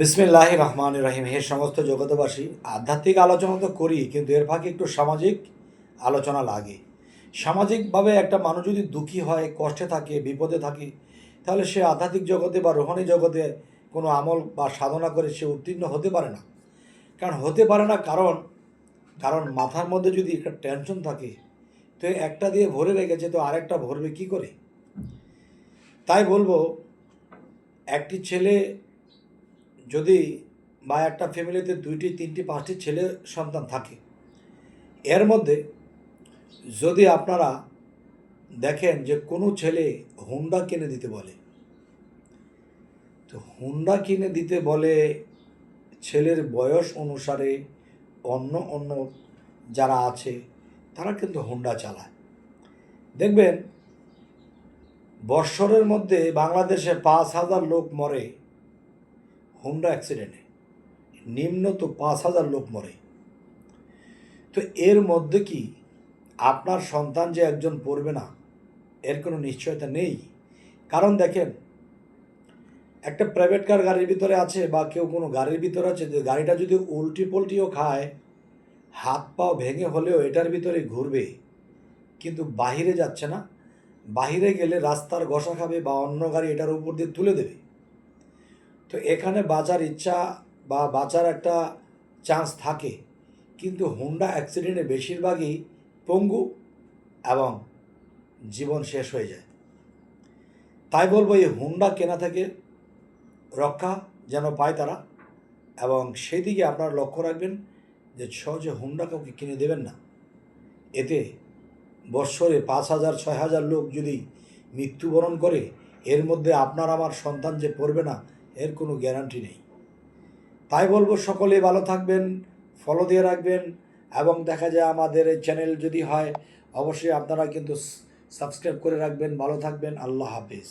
বিসমিল্লাহ রহমান রহিম। হে সমস্ত জগতবাসী আধ্যাত্মিক আলোচনা তো করি, কিন্তু এর ফাঁকে একটু সামাজিক আলোচনা লাগে। সামাজিকভাবে একটা মানুষ যদি দুঃখী হয়, কষ্টে থাকে, বিপদে থাকে, তাহলে সে আধ্যাত্মিক জগতে বা রোহানি জগতে কোনো আমল বা সাধনা করে সে উত্তীর্ণ হতে পারে না। কারণ হতে পারে না কারণ কারণ মাথার মধ্যে যদি একটা টেনশন থাকে, তো একটা দিয়ে ভরে রেখেছে, তো আরেকটা ভরবে কি করে? তাই বলব, একটি ছেলে যদি বা একটা ফ্যামিলিতে দুইটি, তিনটি, পাঁচটি ছেলে সন্তান থাকে, এর মধ্যে যদি আপনারা দেখেন যে কোনো ছেলে হুন্ডা কিনে দিতে বলে, তো হুন্ডা কিনে দিতে বলে ছেলের বয়স অনুসারে অন্য অন্য যারা আছে, তারা কিন্তু হুন্ডা চালায়। দেখবেন, বৎসরের মধ্যে বাংলাদেশে পাঁচ হাজার লোক মরে হুন্ডা অ্যাক্সিডেন্টে নিম্ন তো পাঁচ হাজার লোক মরে। তো এর মধ্যে কি আপনার সন্তান যে একজন পড়বে না, এর কোনো নিশ্চয়তা নেই? কারণ দেখেন, একটা প্রাইভেট কার গাড়ির ভিতরে আছে বা কেউ কোনো গাড়ির ভিতরে আছে, যে গাড়িটা যদি উল্টি পল্টিও খায়, হাত পাও ভেঙে হলেও এটার ভিতরে ঘুরবে। কিন্তু বাহিরে যাচ্ছে না। বাহিরে গেলে রাস্তার ঘষা খাবে বা অন্য গাড়ি এটার উপর দিয়ে তুলে দেবে। তো এখানে বাঁচার ইচ্ছা বা বাঁচার একটা চান্স থাকে। কিন্তু হুন্ডা অ্যাক্সিডেন্টে বেশিরভাগই পঙ্গু এবং জীবন শেষ হয়ে যায়। তাই বলব এই হুন্ডা কেনা থেকে রক্ষা যেন পায় তারা এবং সেই দিকে আপনারা লক্ষ্য রাখবেন যে সহজে হুন্ডা কাউকে কিনে দেবেন না। এতে বৎসরে পাঁচ হাজার, ছয় হাজার লোক যদি মৃত্যুবরণ করে, এর মধ্যে আপনার, আমার সন্তান যে পড়বে না এর কোনো গ্যারান্টি নেই। তাই বলব সকলে ভালো থাকবেন ফলো দিয়ে রাখবেন এবং দেখা যায় আমাদের এই চ্যানেল যদি হয়, অবশ্যই আপনারা কিন্তু সাবস্ক্রাইব করে রাখবেন। ভালো থাকবেন। আল্লাহ হাফিজ।